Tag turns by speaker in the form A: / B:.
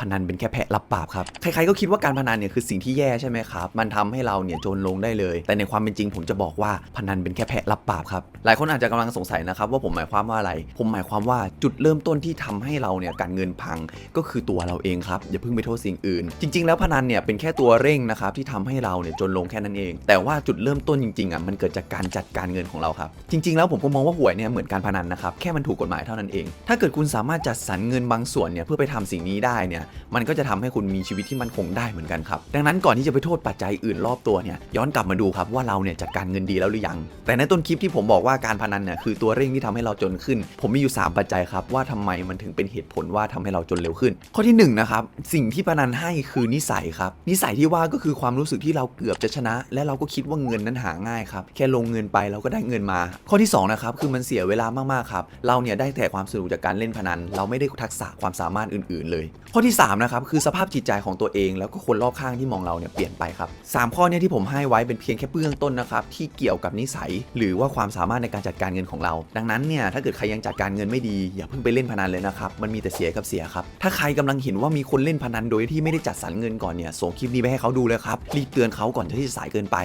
A: พนันเป็นแค่แพะรับบาปครับ ใครๆก็คิดว่าการพนันเนี่ยคือสิ่งที่แย่ใช่ไหมครับ มันทำให้เราเนี่ยจนลงได้เลย แต่ในความเป็นจริงผมจะบอกว่าพนันเป็นแค่แพะรับบาปครับ หลายคนอาจจะกำลังสงสัยนะครับว่าผมหมายความว่าอะไร ผมหมายความว่าจุดเริ่มต้นที่ทำให้เราเนี่ยการเงินพังก็คือตัวเราเองครับ อย่าเพิ่งไปโทษสิ่งอื่น จริง ๆ แล้วพนันเนี่ยเป็นแค่ตัวเร่งนะครับที่ทำให้เราเนี่ยจนลงแค่นั้นเอง แต่ว่าจุดเริ่มต้นจริงๆอะมันเกิดจากการจัดการเงินของเราครับ จริง ๆ แล้วผมก็มองว่าหวยเนี่ยเหมือนการพนันนะครับแค่มันถูกกฎหมายเท่านั้นเอง ถ้าเกิดคุณสามารถจัดสรรเงินบางส่วนเนี่ยเพื่อไปทำสิ่งนี้ได้เนี่ยมันก็จะทำให้คุณมีชีวิตที่มั่นคงได้เหมือนกันครับ ดังนั้นก่อนที่จะไปโทษปัจจัยอื่นรอบตัวเนี่ยย้อนกลับมาดูครับว่าเราเนี่ยจัดการเงินดีแล้วหรือยัง แต่ในต้นคลิปที่ผมบอกว่าการพนันเนี่ยคือตัวเร่งที่ทำให้เราจนขึ้น ผมมีอยู่ 3 ปัจจัยครับว่าทำไมมันถึงเป็นเหตุผลว่าทำให้เราจนเร็วขึ้น ข้อที่หนึ่งนะครับสิ่งที่พนันให้คือนิสัยครับนิสัยที่ว่าก็คือความรู้สึกที่เราเกือบจะชนะ และเราก็คิดว่าเงินนั้นหาง่ายครับแค่ลงเงินไปเราก็ได้เงินมา ข้อที่สองนะครับคือมันเสียเวลามากๆครับเราเนี่ยได้แต่ความสนุกจากการเล่นพนัน เราไม่ได้ทักษะความสามารถอื่น ๆ เลย ข้อที่สามนะครับคือสภาพจิตใจของตัวเอง แล้วก็คนรอบข้างที่มองเราเนี่ยเปลี่ยนไปครับสามข้อเนี่ยที่ผมให้ไว้เป็นเพียงแค่เบื้องต้นนะครับที่เกี่ยวกับนิสัย หรือว่าความสามารถในการจัดการเงินของเรา ดังนั้นเนี่ยถ้าเกิดใครยังจัดการเงินไม่ดีอย่าเพิ่งไปเล่นพนันเลยนะครับมันมีแต่เสียกับเสียครับถ้าใครกำลังเห็นว่ามีคนเล่นพนันโดยที่ไม่ได้จัดสรรเงินก่อนเนี่ยส่งคลิปนี้ไปให้เขาดูเลยครับรีบเตือนเขาก่อนที่จะสายเกินไป